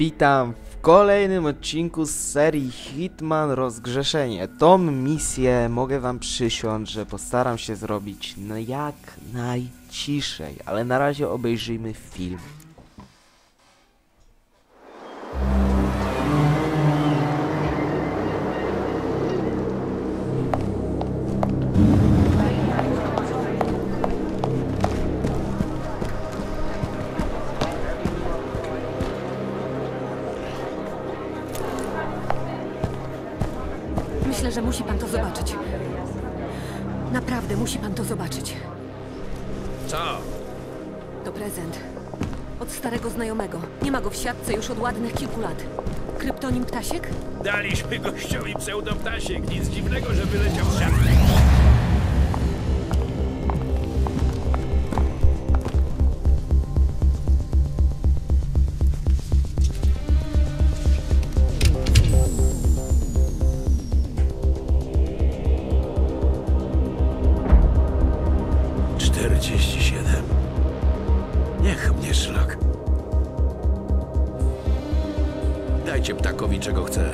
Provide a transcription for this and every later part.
Witam w kolejnym odcinku z serii Hitman Rozgrzeszenie. Tą misję mogę wam przysiąc, że postaram się zrobić jak najciszej, ale na razie obejrzyjmy film. Musi pan to zobaczyć. Naprawdę musi pan to zobaczyć. Co? To prezent. Od starego znajomego. Nie ma go w siatce już od ładnych kilku lat. Kryptonim Ptasiek? Daliśmy gościowi pseudoptasiek. Nic dziwnego, że wyleciał z siatki. Dajcie ptakowi czego chce.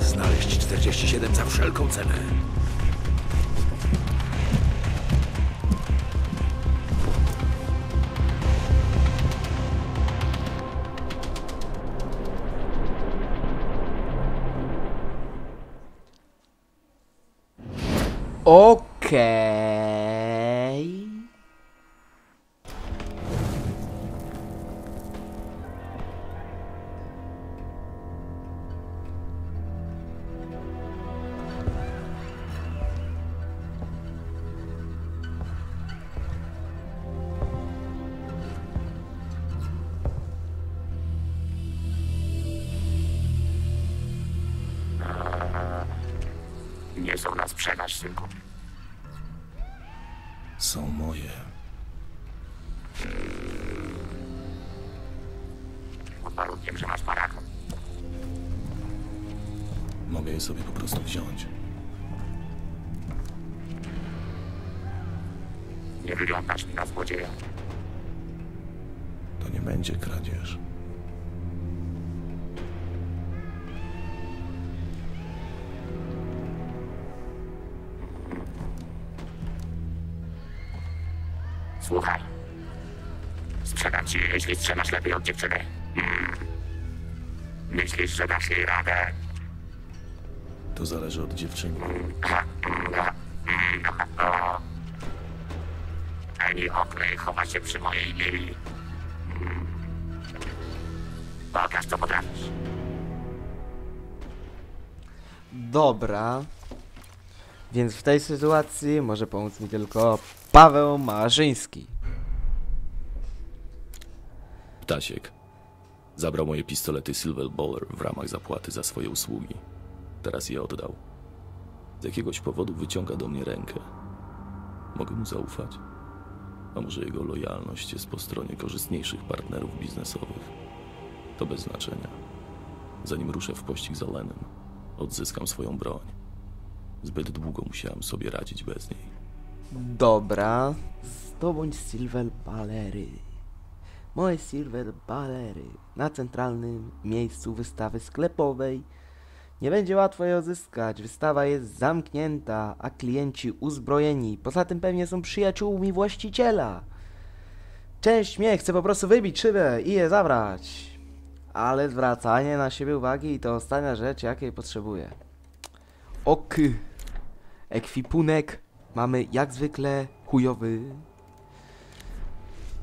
Znaleźć 47 za wszelką cenę. Okej. Synku. Są moje. Pod warunkiem, że masz paragon. Mogę je sobie po prostu wziąć. Nie wyglądasz mi na złodzieja. To nie będzie kradzież. Słuchaj. Sprzedam ci, je, jeśli strzelasz lepiej od dziewczyny. Mm. Myślisz, że dasz jej radę? To zależy od dziewczyny. Ani Oakley chowa się przy mojej Lili. Mm. Pokaż, co potrafisz. Dobra. Więc w tej sytuacji może pomóc mi tylko Paweł Marzyński. Ptasiek. Zabrał moje pistolety Silver Bowler w ramach zapłaty za swoje usługi. Teraz je oddał. Z jakiegoś powodu wyciąga do mnie rękę. Mogę mu zaufać? A może jego lojalność jest po stronie korzystniejszych partnerów biznesowych? To bez znaczenia. Zanim ruszę w pościg za Lenem, odzyskam swoją broń. Zbyt długo musiałem sobie radzić bez niej. Dobra. Zdobądź Silver Ballery. Moje Silver Ballery na centralnym miejscu wystawy sklepowej. Nie będzie łatwo je odzyskać. Wystawa jest zamknięta, a klienci uzbrojeni. Poza tym pewnie są przyjaciółmi właściciela. Część mnie chce po prostu wybić szybę i je zabrać. Ale zwracanie na siebie uwagi to ostatnia rzecz, jakiej potrzebuję. Ok. Ekwipunek mamy jak zwykle chujowy.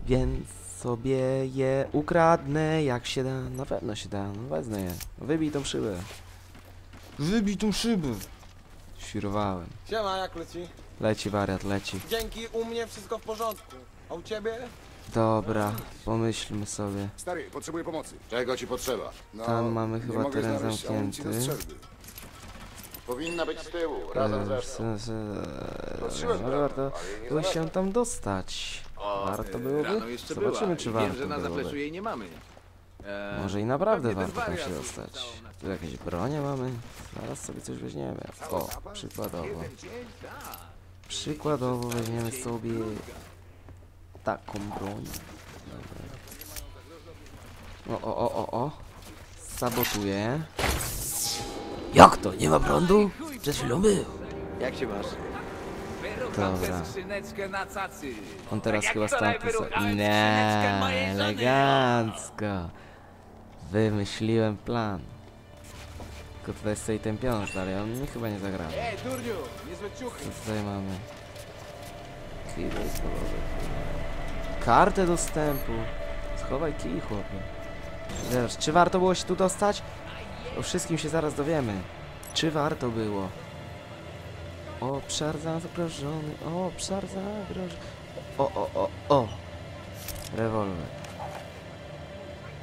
Więc sobie je ukradnę jak się da. Na pewno się da. No wezmę je. Wybij tą szybę. Wybij tą szybę. Świrowałem. Siema, jak leci? Leci wariat, leci. Dzięki, u mnie wszystko w porządku. A u ciebie? Dobra, pomyślmy sobie. Stary, potrzebuję pomocy. Czego ci potrzeba? No, Tam mamy chyba teren zamknięty. Powinna być z tyłu, razem ze mną. Patrzyłem Może tam, warto ale jej nie było się tam dostać. Warto byłoby? Rano jeszcze Zobaczymy, była. czy I warto Wiem, że na byłoby. zapleczu jej nie mamy. Może i naprawdę pewnie warto tam się dostać. został na Tu jakieś bronie mamy? Zaraz sobie coś weźmiemy. O, przykładowo. Przykładowo weźmiemy sobie taką broń. Dobra. O, o, o, o, o. Sabotuję. Jak to? Nie ma prądu? Przed chwilą był. Jak się masz? Dobra. On teraz chyba wczoraj stamtąd... skrzyneczkę Nie, elegancko. Wymyśliłem plan. Tylko tutaj stoi ten piąt, ale on mi chyba nie zagrał. Ej, durniu, niezłe ciuchy. Co tutaj mamy? Kij wojskowy. Kartę dostępu. Schowaj kij, chłopie. Zobacz, czy warto było się tu dostać? O wszystkim się zaraz dowiemy. Czy warto było? Obszar zagrożony, obszar zagrożony. O, o, o, o! Rewolwer.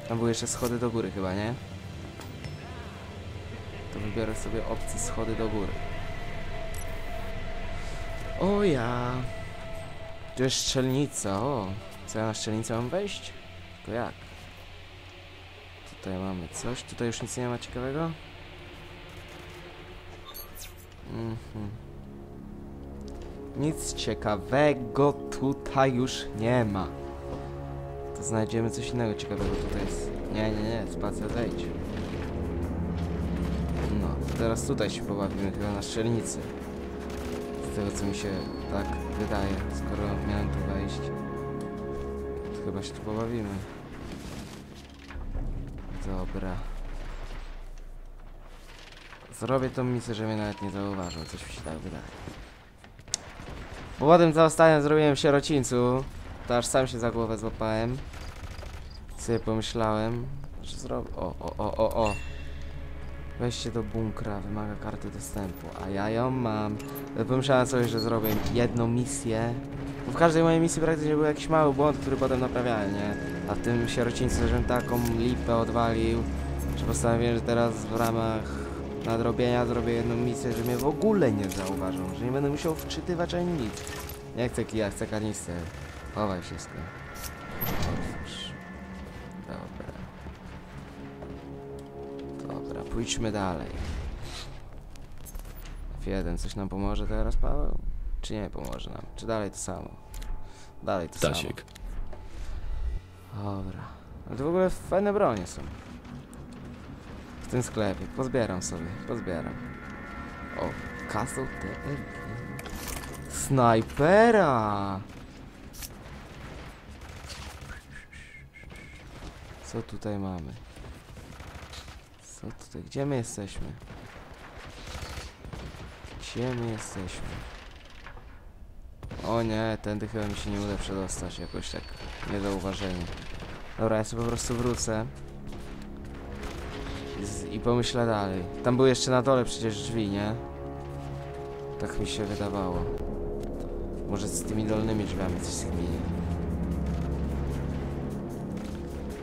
Tam były jeszcze schody do góry chyba, nie? To wybiorę sobie opcję schody do góry. O ja. Tu jest strzelnica, o. Co ja na strzelnicę mam wejść? Tylko jak? Tutaj mamy coś, tutaj już nic nie ma ciekawego? Mhm. Nic ciekawego tutaj już nie ma. To znajdziemy coś innego ciekawego tutaj jest. Nie, nie, nie, spacja zejdź. No, to teraz tutaj się pobawimy chyba na strzelnicy. Z tego co mi się tak wydaje, skoro miałem tu wejść. To chyba się tu pobawimy. Dobra. Zrobię tą misję, że mnie nawet nie zauważył, coś mi się tak wydaje. Powodem za ostatnio zrobiłem w sierocińcu, to aż sam się za głowę złapałem. Sobie pomyślałem, że zrobię... O, o, o, o, o. Wejście do bunkra wymaga karty dostępu, a ja ją mam. Pomyślałem sobie, że zrobię jedną misję. Bo w każdej mojej misji praktycznie był jakiś mały błąd, który potem naprawiałem, nie? A tym sierocińcu, żebym taką lipę odwalił, że postanowiłem, że teraz w ramach nadrobienia zrobię jedną misję, że mnie w ogóle nie zauważą, że nie będę musiał wczytywać ani nic. Nie chcę kija, chcę kanister. Chowaj wszystko. Otwórz. Dobra. Dobra, pójdźmy dalej. F1, coś nam pomoże teraz, Paweł? Czy nie pomoże nam? Czy dalej to samo? Dalej to samo. Dobra. Ale to w ogóle fajne bronie są. W tym sklepie. Pozbieram sobie, pozbieram. O, Castle TR. Snajpera! Co tutaj mamy? Co tutaj? Gdzie my jesteśmy? Gdzie my jesteśmy? O nie, tędy chyba mi się nie uda przedostać jakoś tak niezauważenie. Dobra, ja sobie po prostu wrócę. I, z, I pomyślę dalej. Tam były jeszcze na dole przecież drzwi, nie? Tak mi się wydawało. Może z tymi dolnymi drzwiami coś zmieni.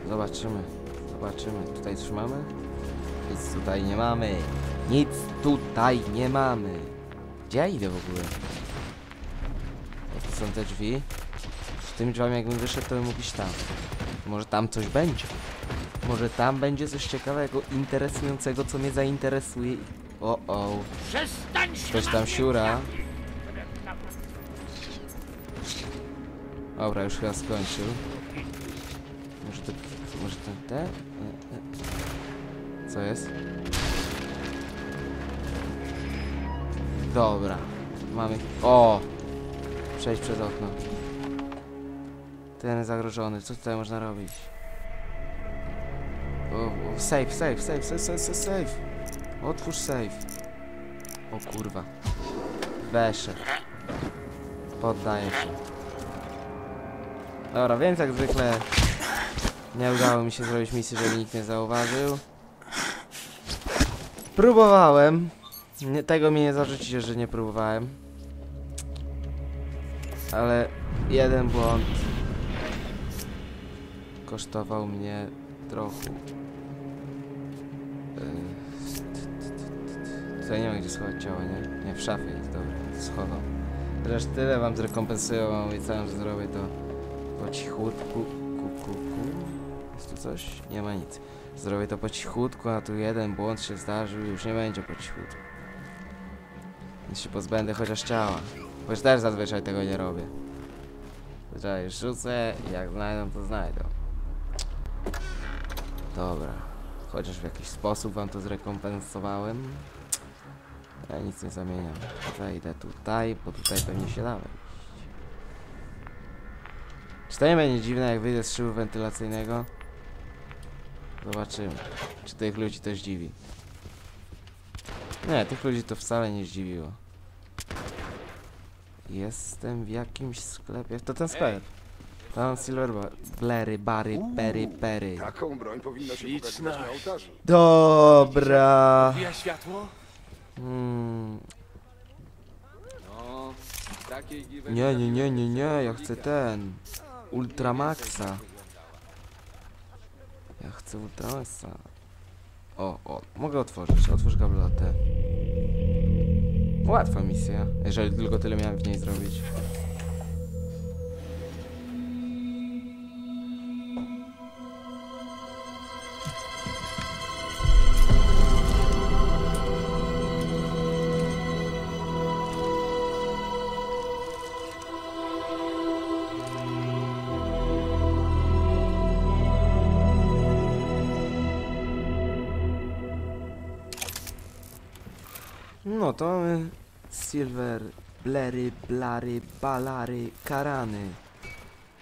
Zobaczymy. Zobaczymy. Tutaj coś mamy? Nic tutaj nie mamy. Nic tutaj nie mamy. Gdzie ja idę w ogóle? Tu są te drzwi. Z tymi drzwiami jakbym wyszedł, to bym mógł iść tam. Może tam coś będzie. Może tam będzie coś ciekawego, interesującego, co mnie zainteresuje. O, o. Ktoś tam siura. Dobra, już chyba skończył. Może to... Może ten te? E, e. Co jest? Dobra. Mamy... O! Przejść przez okno. Ten zagrożony. Co tutaj można robić? O, o, safe, safe, safe, safe, safe, safe, safe. Otwórz safe. O kurwa. Weszedł. Poddaję się. Dobra, więc jak zwykle nie udało mi się zrobić misji, żeby nikt nie zauważył. Próbowałem. Nie, tego mi nie zarzucicie, że nie próbowałem. Ale jeden błąd kosztował mnie trochę. Yy, Tutaj nie ma gdzie schować ciało, nie? Nie, w szafie jest, dobra, schowam. Chociaż tyle wam zrekompensują, a obiecałem, że zrobię to po cichutku. Ku, ku, ku. Jest tu coś? Nie ma nic. Zrobię to po cichutku, a tu jeden błąd się zdarzył i już nie będzie po cichutku. Więc się pozbędę chociaż ciała. Choć też zazwyczaj tego nie robię. Zazwyczaj rzucę i jak znajdą, to znajdą. Dobra. Chociaż w jakiś sposób wam to zrekompensowałem. Ja nic nie zamieniam. Wejdę tutaj, bo tutaj pewnie się da wejść. Czy to nie będzie dziwne, jak wyjdę z szybu wentylacyjnego? Zobaczymy. Czy tych ludzi to zdziwi. Nie, tych ludzi to wcale nie zdziwiło. Jestem w jakimś sklepie. To ten sklep. Tam Silver Blery, Bary, Pery, Pery. Taką broń powinno się pokazać na ołtarzu. Dobra. Światło? Hmm. No, takiej. Nie, nie, nie, nie, nie, ja chcę ten. Ultramaxa. Ja chcę Ultramaxa. O, o, mogę otworzyć. Otwórz gablotę. Łatwa misja, jeżeli tylko tyle miałem w niej zrobić. No to mamy Silver, Blery, Blary, Balary, Karany.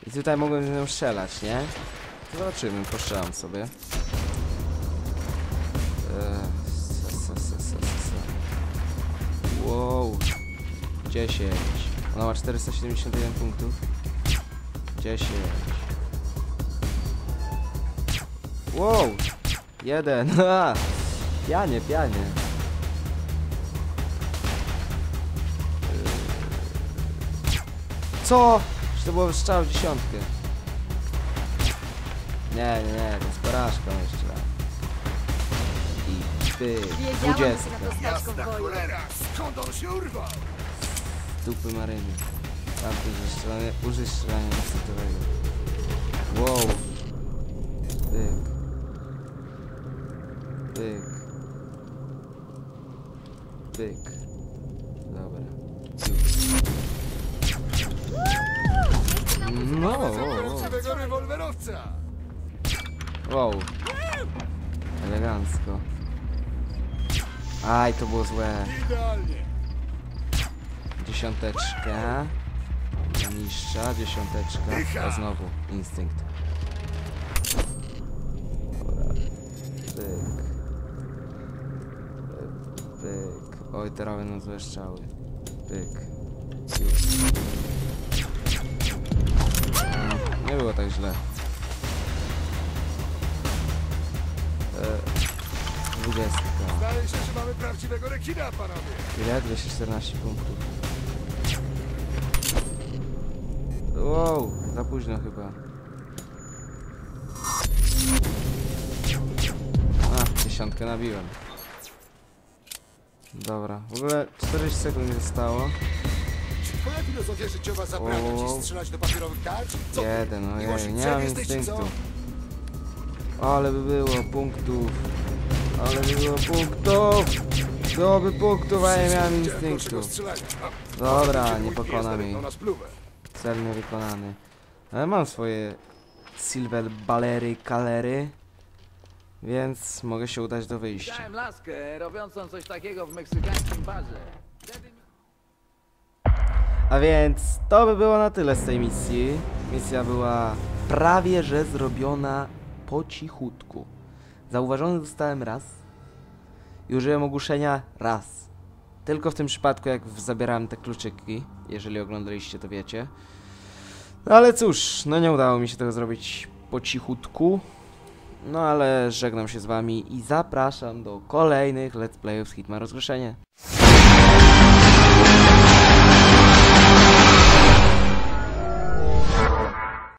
I tutaj mogłem z nią strzelać, nie? Zobaczymy, postrzelam sobie. Eee. Wow. 10. Ona ma 471 punktów. 10. Wow. Jeden. Pianie, pianie. Co? Czy to było strzał w dziesiątkę? Nie, nie, nie, to jest porażka jeszcze raz. I ty, dwudziestka. Skąd on się urwał? Dupy maryny. Tamty zestrzelanie, użyj strzelania niestotowego. Wow. Pyk. Pyk. Pyk. Wow. Elegancko. Aj, to było złe. Idealnie! Dziesiąteczka. Niższa, dziesiąteczka. A znowu instynkt. Pyk. Pyk. Oj, teraz będą złe strzały. Pyk. Już. Nie było tak źle. 20. Zdaje się, że mamy prawdziwego rekina, panowie. Ile? 214 punktów. Wow, za późno chyba. A, dziesiątkę nabiłem. Dobra, w ogóle 40 sekund mi zostało. Twoja filozofia życiowa zabrała ci strzelać do papierowych tarcz? Co Jeden, ojej, nie mam instynktu. Ale by było punktów. Ale by było punktów. Byłoby punktów, a nie miałem instynktu. Dobra, nie pokona spluwę. Cel niewykonany. Ale mam swoje silver balery, kalery. Więc mogę się udać do wyjścia. Widziałem laskę robiącą coś takiego w meksykańskim barze. A więc to by było na tyle z tej misji. Misja była prawie że zrobiona po cichutku. Zauważony zostałem raz i użyłem ogłuszenia raz. Tylko w tym przypadku, jak zabierałem te kluczyki. Jeżeli oglądaliście, to wiecie. No ale cóż, no nie udało mi się tego zrobić po cichutku. No ale żegnam się z wami i zapraszam do kolejnych Let's Playów z Hitman Rozgłoszenie.